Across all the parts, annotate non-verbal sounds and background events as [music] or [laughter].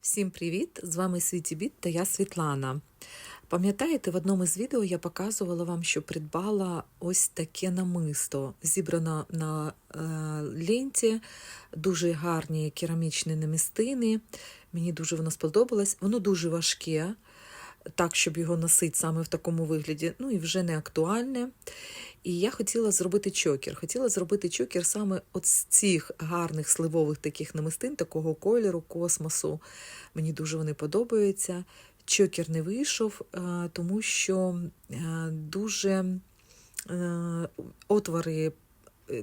Всім привіт! З вами Світі Біт та я Світлана. Пам'ятаєте, в одному з відео я показувала вам, що придбала ось таке намисто, зібрано на е, ленті, дуже гарні керамічні намістини. Мені дуже воно сподобалось. Воно дуже важке, так, щоб його носити саме в такому вигляді, ну і вже не актуальне. І я хотіла зробити чокер. Хотіла зробити чокер саме от з цих гарних сливових таких намистин, такого кольору, космосу. Мені дуже вони подобаються. Чокер не вийшов, е, тому що е, дуже е, отвори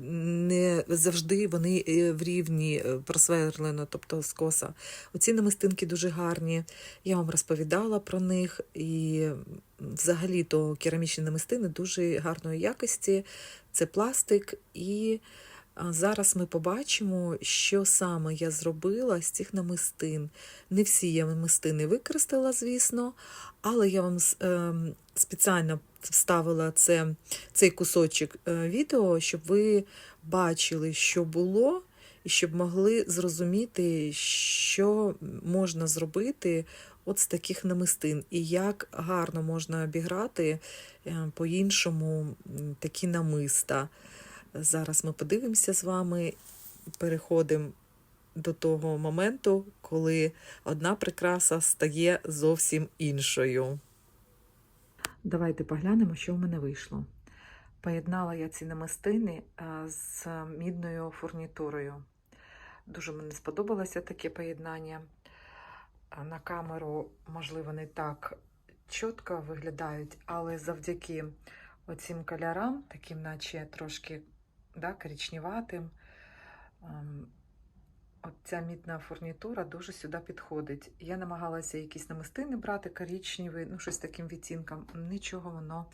не завжди вони е, в рівні е, просверлено, тобто скоса. Оці намистинки дуже гарні. Я вам розповідала про них. І взагалі-то керамічні намистини дуже гарної якості. Це пластик. І зараз ми побачимо, що саме я зробила з цих намистин. Не всі я намистини використала, звісно, але я вам ем, спеціально вставила це, цей кусочок е, відео, щоб ви бачили, що було, і щоб могли зрозуміти, що можна зробити от з таких намистин, і як гарно можна обіграти е, по-іншому такі намиста. Зараз ми подивимося з вами, переходимо до того моменту, коли одна прикраса стає зовсім іншою. Давайте поглянемо, що в мене вийшло. Поєднала я ці намистини з мідною фурнітурою. Дуже мені сподобалося таке поєднання. На камеру, можливо, не так чітко виглядають, але завдяки оцим кольорам, таким, наче трошки да, коричневатим, ем, от ця мідна фурнітура дуже сюди підходить. Я намагалася якісь намистини брати коричневі, ну щось таким відтінком. Нічого воно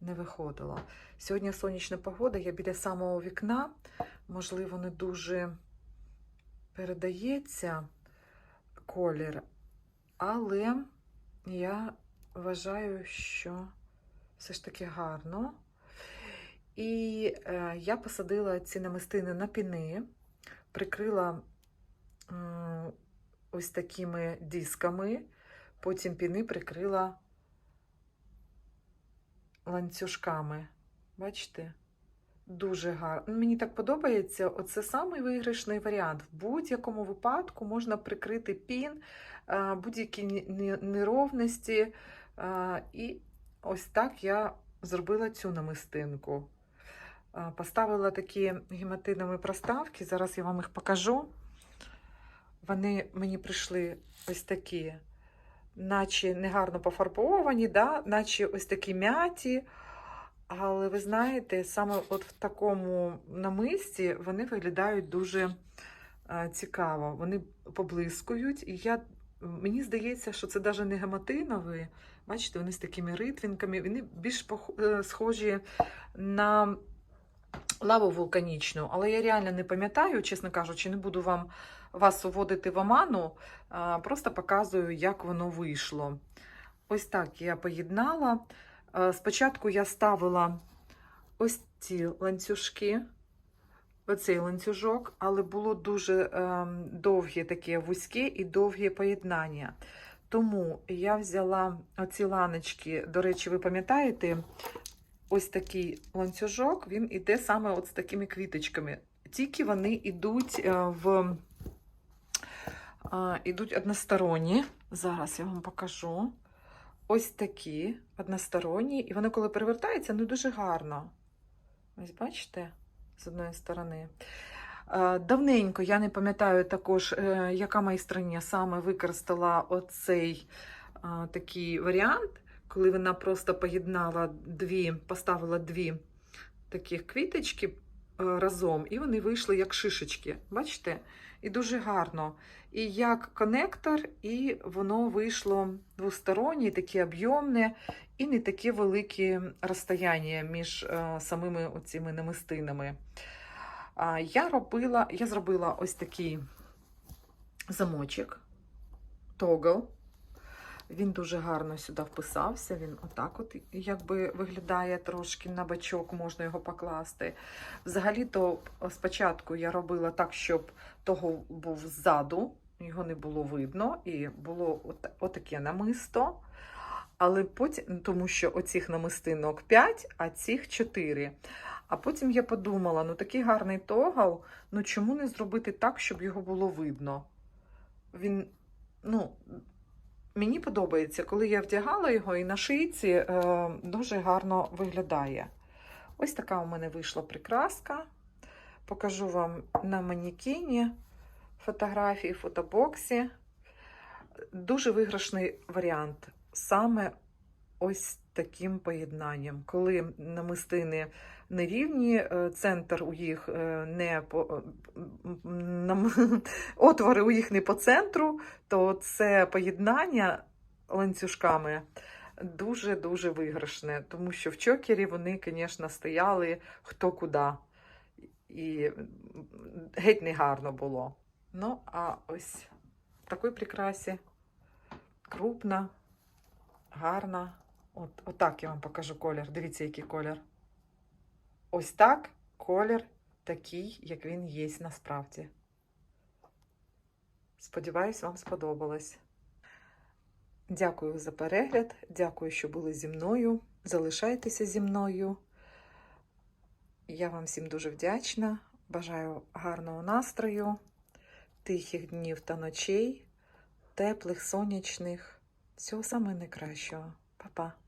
не виходило. Сьогодні сонячна погода, я біля самого вікна, можливо, не дуже передається колір, але я вважаю, що все ж таки гарно. І е, я посадила ці намистини на піни, прикрила ось такими дисками, потім піни прикрила ланцюжками. Бачите? Дуже гарно. Мені так подобається. Оце самий виграшний варіант. В будь-якому випадку можна прикрити пін, е, будь-які неровності. е, І ось так я зробила цю намистинку. Е, Поставила такі гематинові проставки. Зараз я вам їх покажу. Вони мені прийшли ось такі, наче негарно пофарбовані, да? наче ось такі м'яті. Але ви знаєте, саме от в такому намисті вони виглядають дуже е, цікаво. Вони поблискують. І я, мені здається, що це навіть не гематинові. Бачите, вони з такими ритвінками, вони більш е, схожі на лаву вулканічну. Але я реально не пам'ятаю, чесно кажучи, не буду вам вас уводити в оману, просто показую, як воно вийшло. Ось так я поєднала. Спочатку я ставила ось ці ланцюжки, оцей ланцюжок, але було дуже ем, довге таке вузьке і довге поєднання. Тому я взяла оці ланочки, до речі, ви пам'ятаєте, ось такий ланцюжок, він іде саме от з такими квіточками. Тільки вони йдуть е, в ідуть односторонні. Зараз я вам покажу. Ось такі односторонні, і вони, коли перевертаються, ну дуже гарно. Ось бачите, з одної сторони. Давненько я не пам'ятаю також, е, яка майстриня саме використала оцей такий варіант, коли вона просто поєднала дві, поставила дві таких квіточки разом, і вони вийшли як шишечки. Бачите? І дуже гарно. І як конектор, і воно вийшло двостороннє, таке об'ємне, і не таке велике розстояння між е, самими оціми намистинами. Я, робила, я зробила ось такий замочок, тогл. Він дуже гарно сюди вписався. Він отак от якби виглядає трошки на бачок, можна його покласти. Взагалі-то спочатку я робила так, щоб того був ззаду його не було видно, і було от, отаке намисто. Але потім, тому що оцих намистинок 5, а цих 4. А потім я подумала: ну такий гарний тогал, ну чому не зробити так, щоб його було видно? Він, ну, мені подобається, коли я вдягала його і на шийці е, дуже гарно виглядає. Ось така у мене вийшла прикраска. Покажу вам на манікіні фотографії, фотобоксі. Дуже виграшний варіант. Саме ось таким поєднанням. Коли намистини нерівні, е, центр у їх е, не по нам- [laughs] отвори у їх не по центру, то це поєднання ланцюжками дуже-дуже виграшне, тому що в чокері вони, звісно, стояли хто куди. І геть не гарно було. Ну, а ось в такій прикрасі крупна, гарна. От, отак я вам покажу колір. Дивіться, який колір. Ось так колір такий, як він є насправді. Сподіваюсь, вам сподобалось. Дякую за перегляд. Дякую, що були зі мною. Залишайтеся зі мною. Я вам всім дуже вдячна. Бажаю гарного настрою, тихих днів та ночей, теплих, сонячних. Всього найкращого. Па-па.